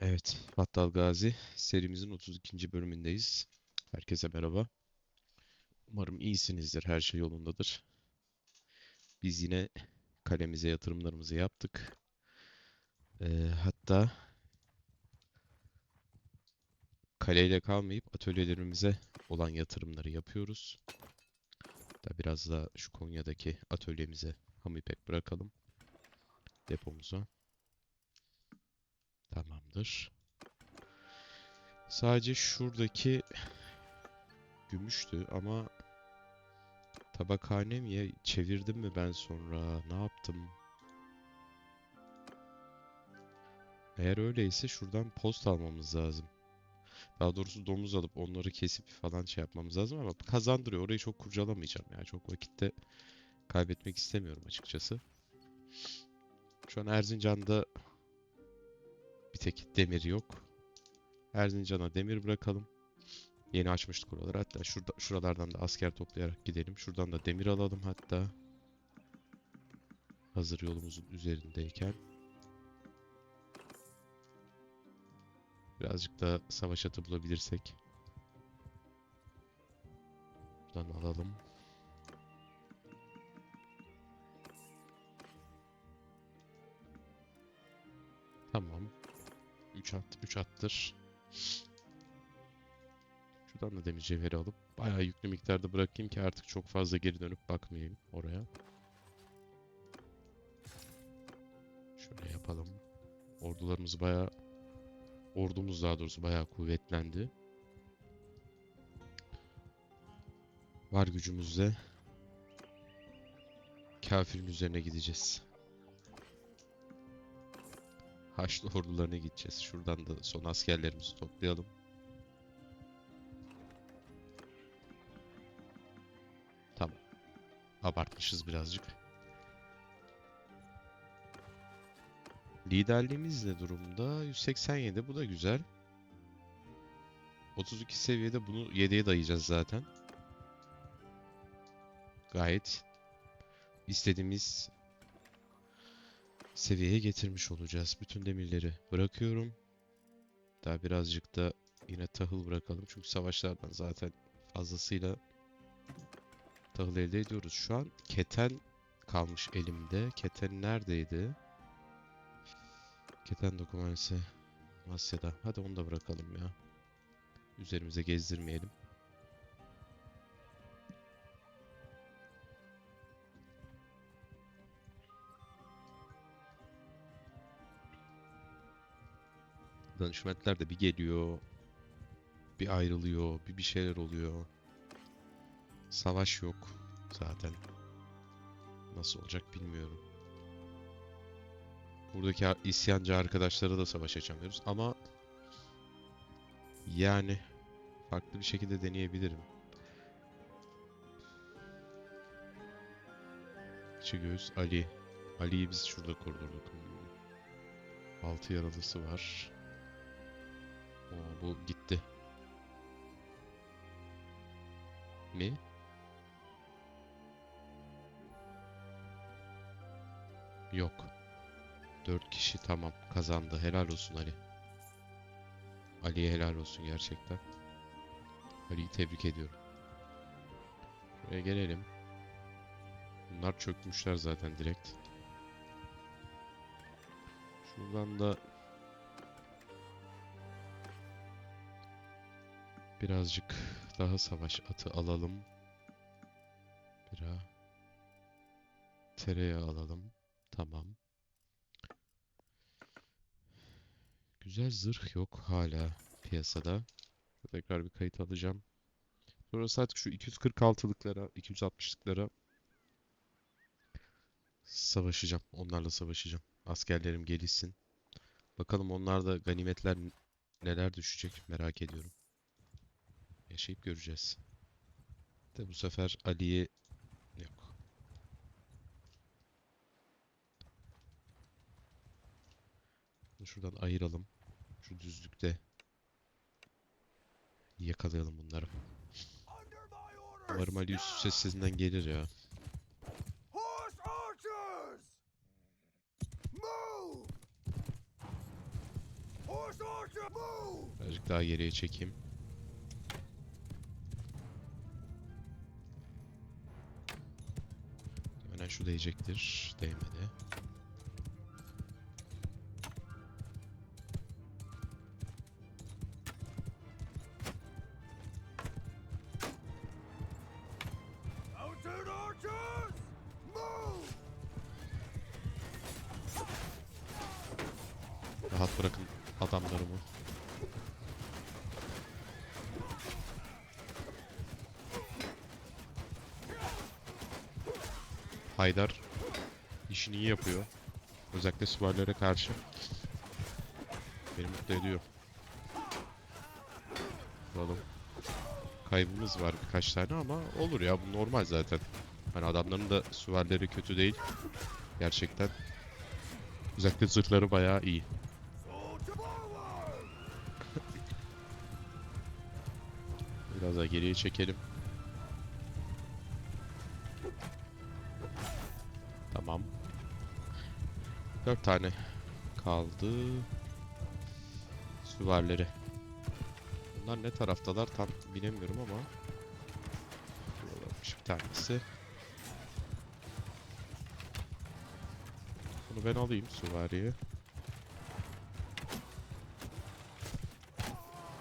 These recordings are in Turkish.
Evet, Battal Gazi serimizin 32. bölümündeyiz. Herkese merhaba. Umarım iyisinizdir, her şey yolundadır. Biz yine kalemize yatırımlarımızı yaptık. Ee, hatta kaleyle kalmayıp atölyelerimize olan yatırımları yapıyoruz. Da biraz da şu Konya'daki atölyemize ham ipek bırakalım. Depomuza. Tamamdır. Sadece şuradaki gümüştü ama tabakhane mi ya çevirdim mi ben sonra ne yaptım? Eğer öyleyse şuradan post almamız lazım. Daha doğrusu domuz alıp onları kesip falan şey yapmamız lazım ama kazandırıyor. Orayı çok kurcalamayacağım ya. Çok vakitte kaybetmek istemiyorum açıkçası. Şu an Erzincan'da bir tek demir yok. Erzincan'a demir bırakalım. Yeni açmıştık oraları. Hatta şurada, şuralardan da asker toplayarak gidelim. Şuradan da demir alalım hatta. Hazır yolumuzun üzerindeyken. Birazcık da savaş atı bulabilirsek. Buradan alalım. Tamam. 3 at, 3 attır. Şuradan da demir cevheri alıp bayağı yüklü miktarda bırakayım ki artık çok fazla geri dönüp bakmayayım oraya. Şöyle yapalım. Ordularımız bayağı ordumuz daha doğrusu bayağı kuvvetlendi. Var gücümüzle kafirin üzerine gideceğiz. Haçlı ordularına gideceğiz. Şuradan da son askerlerimizi toplayalım. Tamam. Abartmışız birazcık. Liderliğimiz ne durumda? 187 bu da güzel. 32 seviyede bunu 7'ye dayayacağız zaten. Gayet istediğimiz seviyeye getirmiş olacağız. Bütün demirleri bırakıyorum. Daha birazcık da yine tahıl bırakalım. Çünkü savaşlardan zaten fazlasıyla tahıl elde ediyoruz. Şu an keten kalmış elimde. Keten neredeydi? Keten dokümansı Masya'da. Hadi onu da bırakalım ya. Üzerimize gezdirmeyelim. Danışmentler de bir geliyor, bir ayrılıyor, bir bir şeyler oluyor. Savaş yok zaten. Nasıl olacak bilmiyorum. Buradaki isyancı arkadaşlara da savaş açamıyoruz ama yani farklı bir şekilde deneyebilirim. Çigöz Ali. Ali'yi biz şurada kurdurduk. Altı yaralısı var. Oo, bu gitti. Mi? Yok. Dört kişi tamam kazandı. Helal olsun Ali. Ali'ye helal olsun gerçekten. Ali'yi tebrik ediyorum. Buraya gelelim. Bunlar çökmüşler zaten direkt. Şuradan da birazcık daha savaş atı alalım. Bira. Tereyağı alalım. Tamam. Güzel zırh yok hala piyasada. Tekrar bir kayıt alacağım. Sonrası artık şu 246'lıklara, 260'lıklara savaşacağım. Onlarla savaşacağım. Askerlerim gelişsin. Bakalım onlarda ganimetler neler düşecek merak ediyorum. Yaşayıp göreceğiz. De bu sefer Ali'ye yok. Şuradan ayıralım. Şu düzlükte yakalayalım bunları. Umarım Ali üst sesinden gelir ya. Birazcık daha geriye çekeyim. Hemen şu değecektir. Değmedi. Rahat bırakın Haydar işini iyi yapıyor. Özellikle süvarilere karşı. Beni mutlu ediyor. Bakalım. Kaybımız var birkaç tane ama olur ya bu normal zaten. Hani adamların da süvarileri kötü değil. Gerçekten. Özellikle zırhları bayağı iyi. Biraz daha geriye çekelim. Dört tane kaldı. Süvarileri. Bunlar ne taraftalar tam bilemiyorum ama. Buralarmış bir tanesi. Bunu ben alayım süvariye.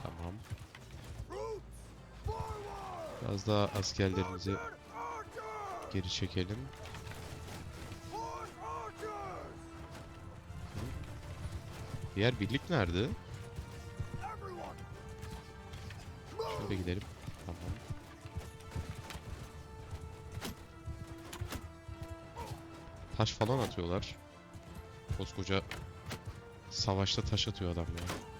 Tamam. Biraz daha askerlerimizi geri çekelim. Diğer birlik nerede? Şöyle gidelim. Tamam. Taş falan atıyorlar. Koskoca savaşta taş atıyor adam ya.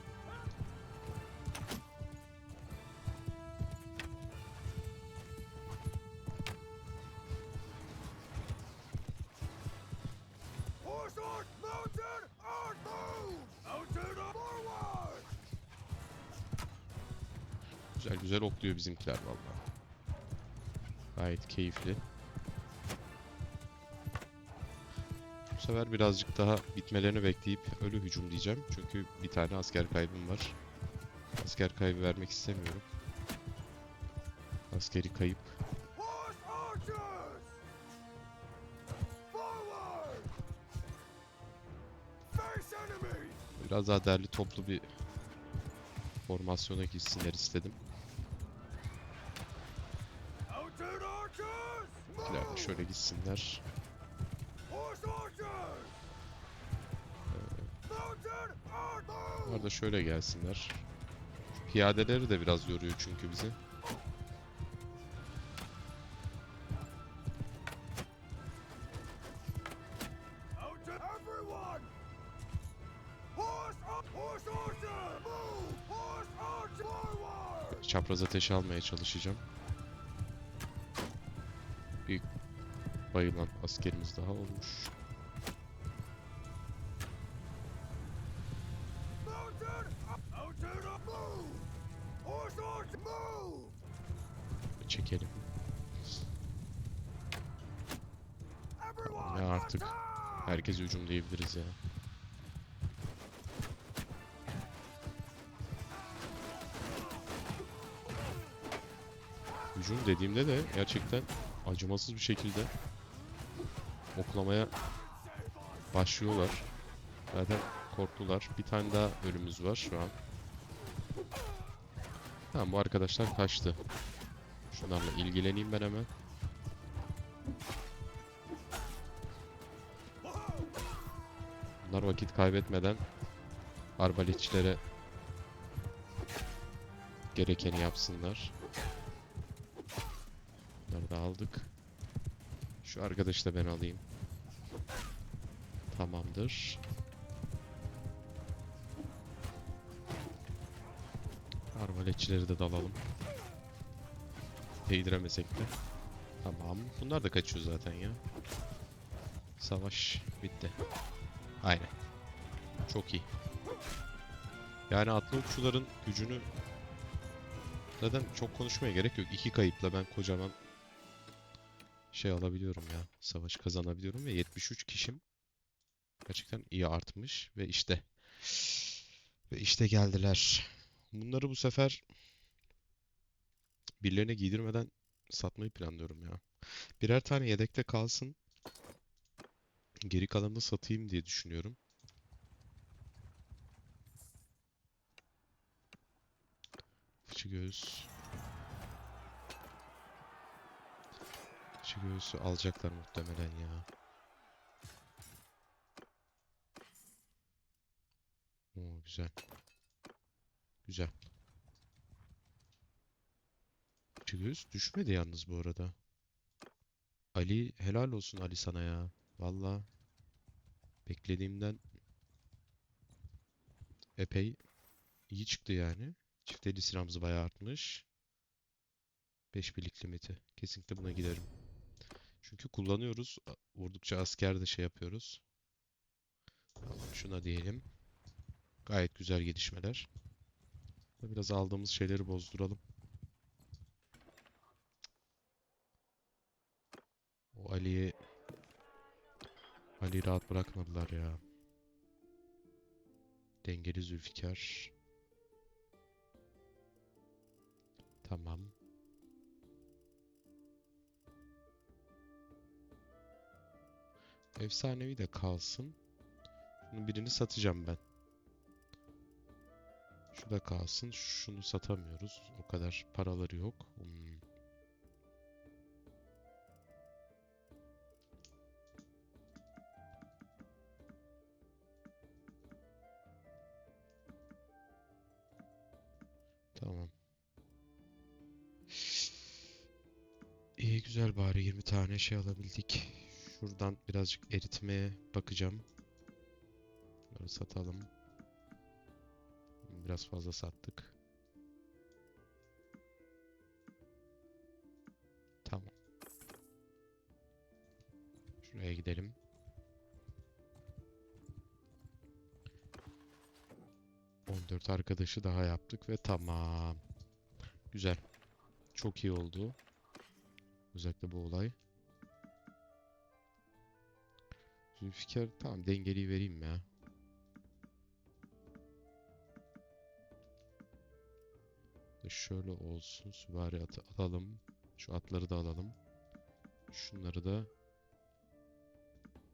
Bizimkiler vallahi. Gayet keyifli. Bu sefer birazcık daha bitmelerini bekleyip ölü hücum diyeceğim. Çünkü bir tane asker kaybım var. Asker kaybı vermek istemiyorum. Askeri kayıp. Biraz daha derli toplu bir formasyona gitsinler istedim. İkiler şöyle gitsinler. Arch, Bunlar da şöyle gelsinler. Piyadeleri de biraz yoruyor çünkü bizi. Çapraz ateş almaya çalışacağım. Bayılan askerimiz daha olmuş. Çekelim. Ya artık herkes hücum diyebiliriz ya. Hücum dediğimde de gerçekten acımasız bir şekilde oklamaya başlıyorlar. Zaten korktular. Bir tane daha ölümümüz var şu an. Tamam bu arkadaşlar kaçtı. Şunlarla ilgileneyim ben hemen. Bunlar vakit kaybetmeden arbaletçilere gerekeni yapsınlar. Bunları da aldık. Şu arkadaşı da ben alayım. Tamamdır. Arbaletçileri de dalalım. Değdiremesek de. Tamam. Bunlar da kaçıyor zaten ya. Savaş bitti. Aynen. Çok iyi. Yani atlı okçuların gücünü zaten çok konuşmaya gerek yok. İki kayıpla ben kocaman şey alabiliyorum ya. Savaş kazanabiliyorum ve 73 kişim gerçekten iyi artmış ve işte Ve işte geldiler. Bunları bu sefer birilerine giydirmeden satmayı planlıyorum ya. Birer tane yedekte kalsın. Geri kalanını satayım diye düşünüyorum. Fıçı göğüs. Fıçı göğüsü alacaklar muhtemelen ya. Oo, güzel. Güzel. Fıçı göğüs düşmedi yalnız bu arada. Ali helal olsun Ali sana ya. Valla beklediğimden epey iyi çıktı yani. Çift eli sıramız bayağı artmış. 5 birlik limiti. Kesinlikle buna giderim. Çünkü kullanıyoruz. Vurdukça asker de şey yapıyoruz. Şuna diyelim. Gayet güzel gelişmeler. Biraz aldığımız şeyleri bozduralım. O Ali'yi Ali'yi rahat bırakmadılar ya. Dengeli Zülfikar. Tamam. Efsanevi de kalsın. Bunun birini satacağım ben. Şu da kalsın. Şunu satamıyoruz. O kadar paraları yok. Hmm. Tamam. İyi güzel bari 20 tane şey alabildik. Şuradan birazcık eritmeye bakacağım. Bunları satalım. Biraz fazla sattık. Tamam. Şuraya gidelim. Dört arkadaşı daha yaptık ve tamam. Güzel. Çok iyi oldu. Özellikle bu olay. Zülfikar tamam dengeliyi vereyim ya. Şöyle olsun. Süvari atı alalım. Şu atları da alalım. Şunları da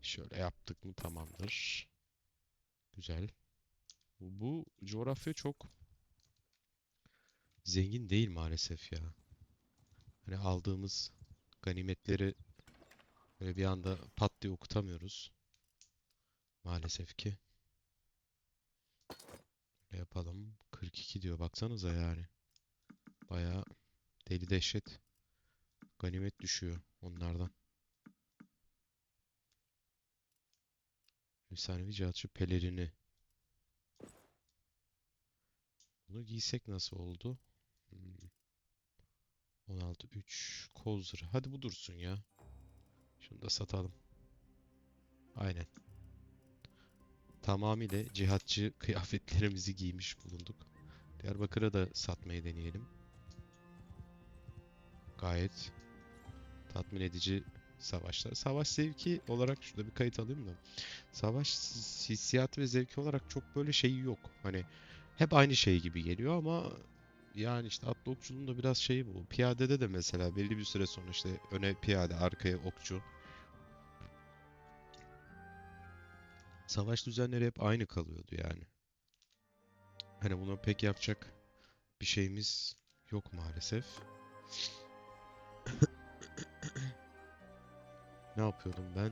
şöyle yaptık mı tamamdır. Güzel. Bu coğrafya çok zengin değil maalesef ya. Hani aldığımız ganimetleri böyle bir anda pat diye okutamıyoruz. Maalesef ki. Ne yapalım? 42 diyor. Baksanıza yani. Bayağı deli dehşet ganimet düşüyor onlardan. Efsanevi cihatçı pelerini. Bunu giysek nasıl oldu? Hmm. 16 3 Kozır. Hadi bu dursun ya. Şunu da satalım. Aynen. Tamamıyla cihatçı kıyafetlerimizi giymiş bulunduk. Diyarbakır'a da satmayı deneyelim. Gayet tatmin edici savaşlar. Savaş zevki olarak şurada bir kayıt alayım da. Savaş hissiyatı ve zevki olarak çok böyle şeyi yok. Hani hep aynı şey gibi geliyor ama yani işte atlı okçuluğun da biraz şeyi bu. Piyadede de mesela belli bir süre sonra işte öne piyade, arkaya okçu. Savaş düzenleri hep aynı kalıyordu yani. Hani buna pek yapacak bir şeyimiz yok maalesef. Ne yapıyordum ben?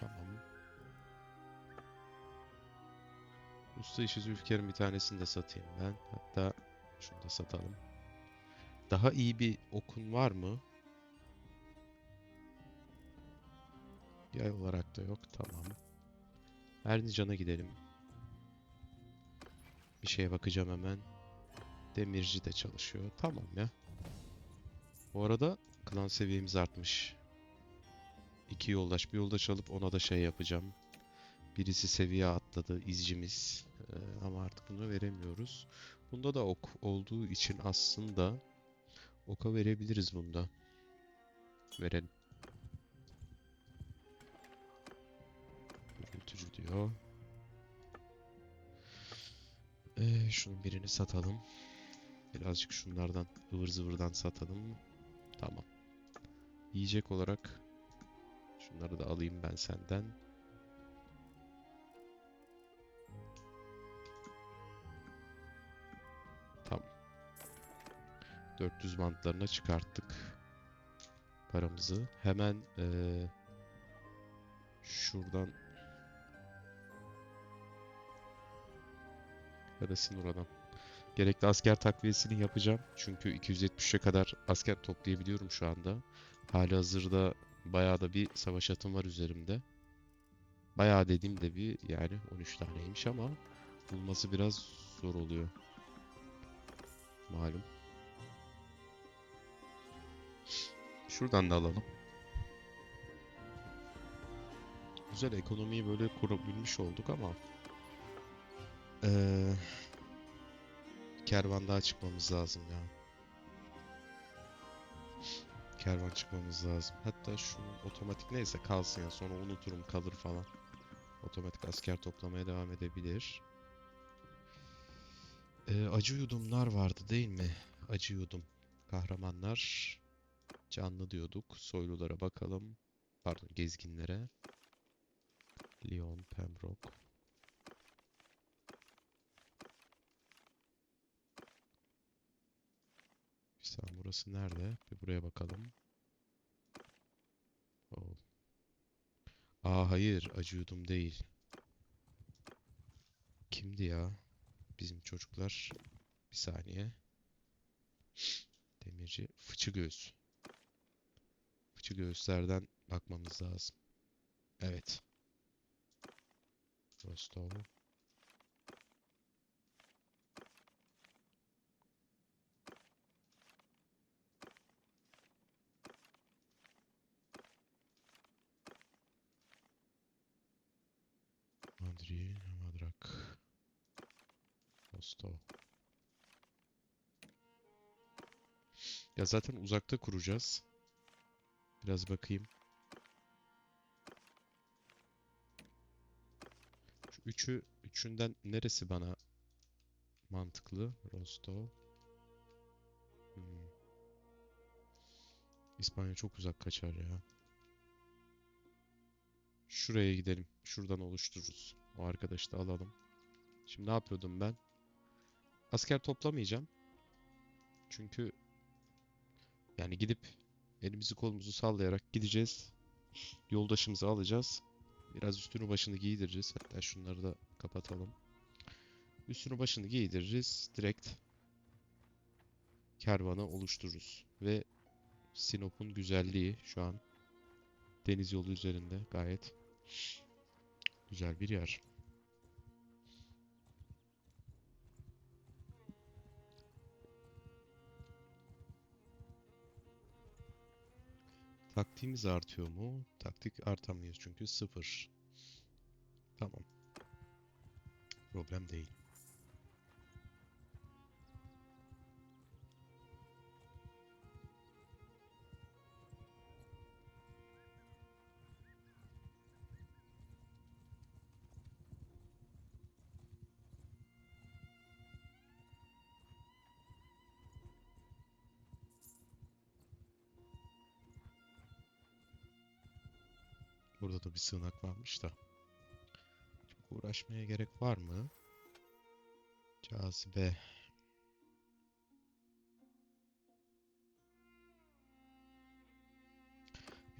Tamam. Usta işi Zülfikar'ın bir tanesini de satayım ben. Hatta şunu da satalım. Daha iyi bir okun var mı? Yay olarak da yok. Tamam. Erzincan'a gidelim. Bir şeye bakacağım hemen. Demirci de çalışıyor. Tamam ya. Bu arada klan seviyemiz artmış. İki yoldaş. Bir yoldaş alıp ona da şey yapacağım. Birisi seviye atladı. izcimiz. Ee, ama artık bunu veremiyoruz. Bunda da ok olduğu için aslında oka verebiliriz bunda. Verelim. Gürültücü diyor. Ee, şunun birini satalım. Birazcık şunlardan ıvır zıvırdan satalım. Tamam. Yiyecek olarak şunları da alayım ben senden. Tamam. 400 bantlarına çıkarttık paramızı. Hemen eee, şuradan ya da Sinura'dan gerekli asker takviyesini yapacağım. Çünkü 273'e kadar asker toplayabiliyorum şu anda. Hali hazırda bayağı da bir savaş atım var üzerimde. Bayağı dediğim de bir yani 13 taneymiş ama bulması biraz zor oluyor. Malum. Şuradan da alalım. Güzel ekonomiyi böyle kurabilmiş olduk ama eee kervan daha çıkmamız lazım ya. Kervan çıkmamız lazım. Hatta şu otomatik neyse kalsın ya sonra unuturum kalır falan. Otomatik asker toplamaya devam edebilir. Ee, acı yudumlar vardı değil mi? Acı yudum. Kahramanlar. Canlı diyorduk. Soylulara bakalım. Pardon gezginlere. Leon, Pembroke. Sen burası nerede? Bir buraya bakalım. Oh. Aa hayır, acı yudum değil. Kimdi ya? Bizim çocuklar. Bir saniye. Demirci. Fıçı göğüs. Fıçı göğüslerden bakmamız lazım. Evet. Rostov. Madri, Madrak. Rostov. Ya zaten uzakta kuracağız. Biraz bakayım. Şu üçü, üçünden neresi bana mantıklı? Rostov. Hmm. İspanya çok uzak kaçar ya. Şuraya gidelim. Şuradan oluştururuz. O arkadaşı da alalım. Şimdi ne yapıyordum ben? Asker toplamayacağım. Çünkü yani gidip elimizi kolumuzu sallayarak gideceğiz. Yoldaşımızı alacağız. Biraz üstünü başını giydireceğiz. Hatta şunları da kapatalım. Üstünü başını giydiririz. Direkt kervanı oluştururuz. Ve Sinop'un güzelliği şu an deniz yolu üzerinde gayet güzel bir yer. Taktiğimiz artıyor mu? Taktik artamıyoruz çünkü sıfır. Tamam. Problem değil. Bir sığınak varmış da. Çok uğraşmaya gerek var mı? Cazibe.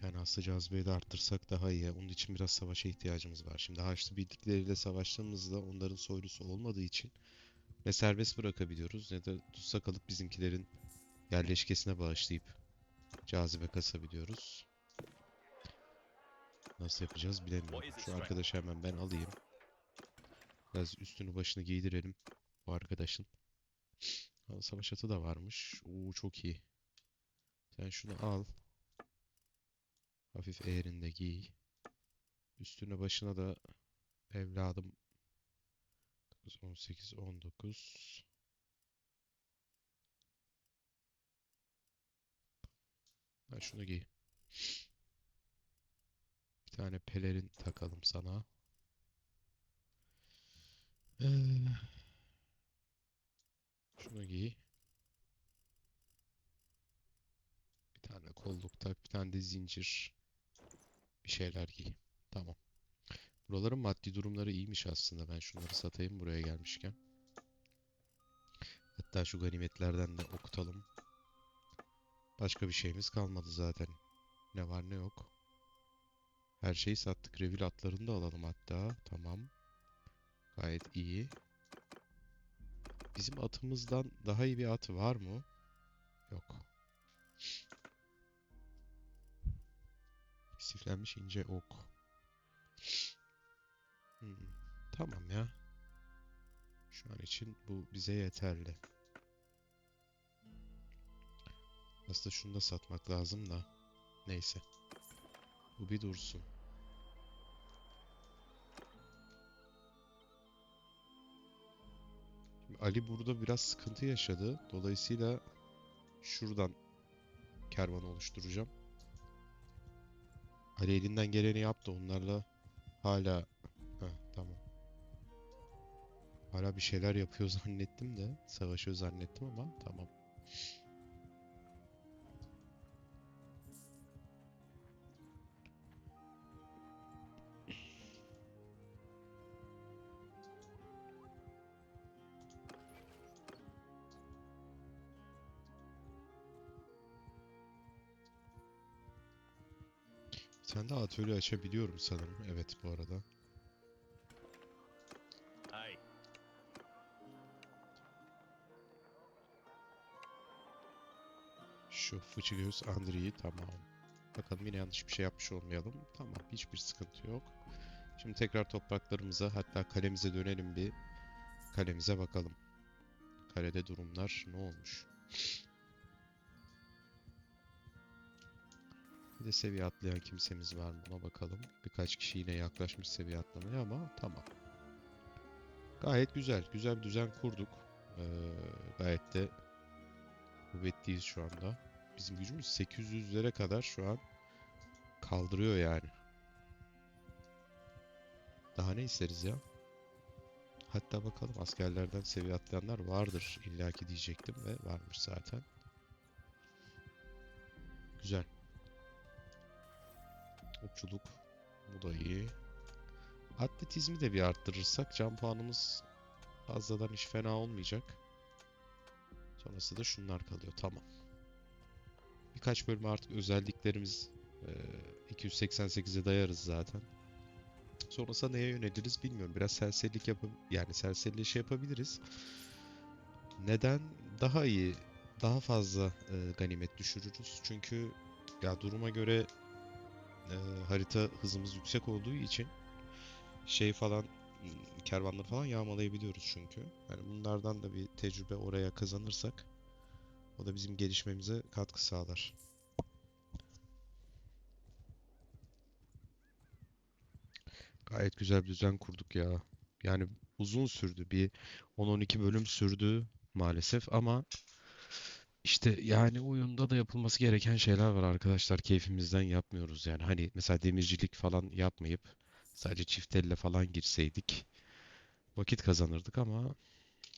Yani aslında cazibeyi de arttırsak daha iyi. Onun için biraz savaşa ihtiyacımız var. Şimdi Haçlı birlikleriyle savaştığımızda onların soylusu olmadığı için ne serbest bırakabiliyoruz ne de tutsak alıp bizimkilerin yerleşkesine bağışlayıp cazibe kasabiliyoruz. Nasıl yapacağız bilemiyorum. Şu arkadaşı hemen ben alayım. Biraz üstünü başını giydirelim bu arkadaşın. Savaş atı da varmış. Oo çok iyi. Sen şunu al. Hafif eğrinde giy. Üstüne başına da evladım 18 19 Ha şunu giy. Tane pelerin takalım sana. Ee, Şunu giy. Bir tane kolluk tak, bir tane de zincir. Bir şeyler giy. Tamam. Buraların maddi durumları iyiymiş aslında. Ben şunları satayım buraya gelmişken. Hatta şu ganimetlerden de okutalım. Başka bir şeyimiz kalmadı zaten. Ne var ne yok. Her şeyi sattık. Revil atlarını da alalım hatta. Tamam. Gayet iyi. Bizim atımızdan daha iyi bir at var mı? Yok. İstiflenmiş ince ok. Hmm, Tamam ya. Şu an için bu bize yeterli. Aslında şunu da satmak lazım da. Neyse. Bu bir dursun. Ali burada biraz sıkıntı yaşadı. Dolayısıyla şuradan kervan oluşturacağım. Ali elinden geleni yaptı. Onlarla hala Heh, tamam. Hala bir şeyler yapıyor zannettim de savaşıyor zannettim ama tamam. Tane de atölye açabiliyorum sanırım. Evet bu arada. Hey, Şu fıçı göz Andri'yi tamam. Bakalım yine yanlış bir şey yapmış olmayalım. Tamam hiçbir sıkıntı yok. Şimdi tekrar topraklarımıza hatta kalemize dönelim bir. Kalemize bakalım. Kalede durumlar ne olmuş? Bir de seviye atlayan kimsemiz var mı buna bakalım. Birkaç kişi yine yaklaşmış seviye atlamaya ama tamam. Gayet güzel. Güzel bir düzen kurduk. Ee, gayet de kuvvetliyiz şu anda. Bizim gücümüz 800'lere kadar şu an kaldırıyor yani. Daha ne isteriz ya? Hatta bakalım askerlerden seviye atlayanlar vardır illaki diyecektim ve varmış zaten. Güzel. Okçuluk. Bu da iyi. Atletizmi de bir arttırırsak can puanımız fazladan hiç fena olmayacak. Sonrası da şunlar kalıyor. Tamam. Birkaç bölüm artık özelliklerimiz eee, 288'e dayarız zaten. Sonrasında neye yöneliriz bilmiyorum. Biraz serserilik yapıp yani serseriliği şey yapabiliriz. Neden? Daha iyi, daha fazla eee, ganimet düşürürüz. Çünkü ya duruma göre eee, harita hızımız yüksek olduğu için şey falan kervanları falan yağmalayabiliyoruz çünkü. Yani bunlardan da bir tecrübe oraya kazanırsak o da bizim gelişmemize katkı sağlar. Gayet güzel bir düzen kurduk ya. Yani uzun sürdü. Bir 10-12 bölüm sürdü maalesef ama işte yani oyunda da yapılması gereken şeyler var arkadaşlar. Keyfimizden yapmıyoruz yani. Hani mesela demircilik falan yapmayıp sadece çift elle falan girseydik vakit kazanırdık ama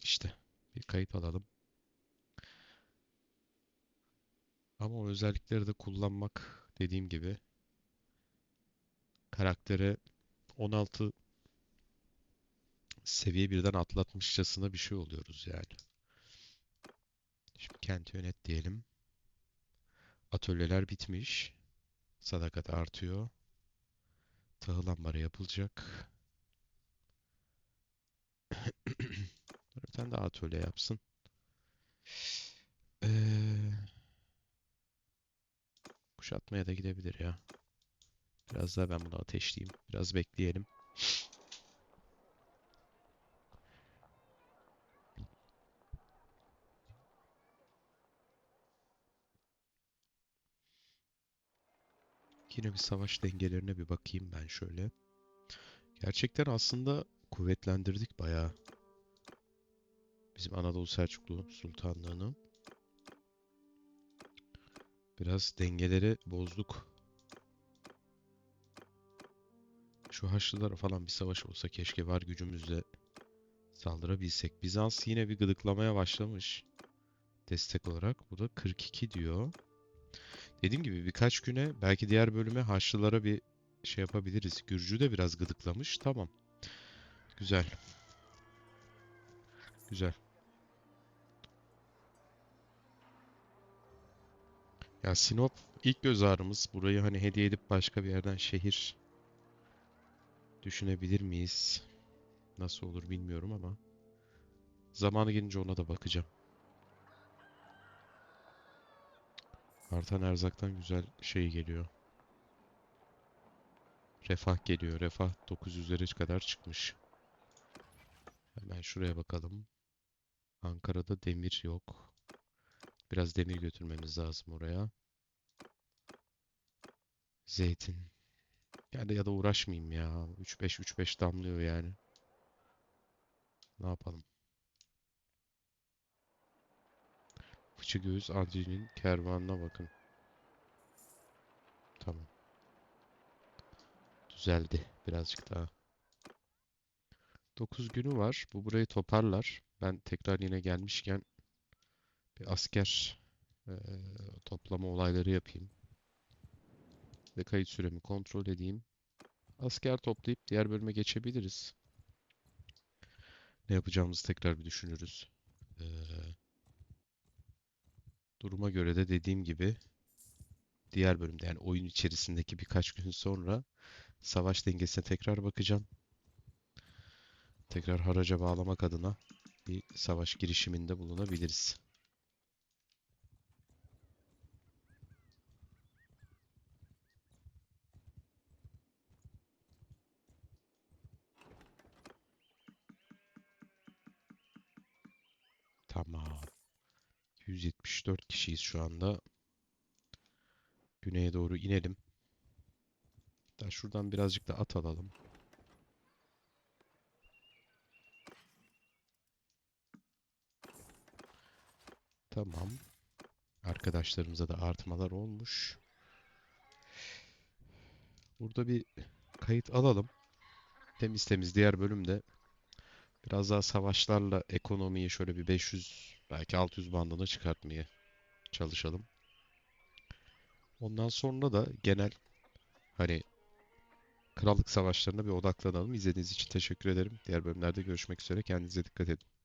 işte bir kayıt alalım. Ama o özellikleri de kullanmak dediğim gibi karaktere 16 seviye birden atlatmışçasına bir şey oluyoruz yani. Şimdi kenti yönet diyelim. Atölyeler bitmiş. Sadakat artıyor. Tahıl ambarı yapılacak. Bir tane atölye yapsın. Ee, kuşatmaya da gidebilir ya. Biraz daha ben bunu ateşleyeyim. Biraz bekleyelim. Yine bir savaş dengelerine bir bakayım ben şöyle. Gerçekten aslında kuvvetlendirdik bayağı. Bizim Anadolu Selçuklu Sultanlığı'nı. Biraz dengeleri bozduk. Şu Haçlılara falan bir savaş olsa keşke var gücümüzle saldırabilsek. Bizans yine bir gıdıklamaya başlamış. Destek olarak. Bu da 42 diyor. Dediğim gibi birkaç güne belki diğer bölüme Haçlılara bir şey yapabiliriz. Gürcü de biraz gıdıklamış. Tamam. Güzel. Güzel. Ya Sinop ilk göz ağrımız. Burayı hani hediye edip başka bir yerden şehir düşünebilir miyiz? Nasıl olur bilmiyorum ama zamanı gelince ona da bakacağım. Artan erzaktan güzel şey geliyor. Refah geliyor. Refah 900'lere kadar çıkmış. Hemen şuraya bakalım. Ankara'da demir yok. Biraz demir götürmemiz lazım oraya. Zeytin. Yani ya da uğraşmayayım ya. 3-5 3-5 damlıyor yani. Ne yapalım? Fıçı göğüs Adri'nin kervanına bakın. Tamam. Düzeldi birazcık daha. 9 günü var. Bu burayı toparlar. Ben tekrar yine gelmişken bir asker eee, toplama olayları yapayım. Ve kayıt süremi kontrol edeyim. Asker toplayıp diğer bölüme geçebiliriz. Ne yapacağımızı tekrar bir düşünürüz. Eee, duruma göre de dediğim gibi diğer bölümde yani oyun içerisindeki birkaç gün sonra savaş dengesine tekrar bakacağım. Tekrar haraca bağlamak adına bir savaş girişiminde bulunabiliriz. Tamam. 174 kişiyiz şu anda. Güneye doğru inelim. Da şuradan birazcık da at alalım. Tamam. Arkadaşlarımıza da artmalar olmuş. Burada bir kayıt alalım. Temiz temiz diğer bölümde biraz daha savaşlarla ekonomiyi şöyle bir 500 belki 600 bandına çıkartmaya çalışalım. Ondan sonra da genel hani krallık savaşlarına bir odaklanalım. İzlediğiniz için teşekkür ederim. Diğer bölümlerde görüşmek üzere. Kendinize dikkat edin.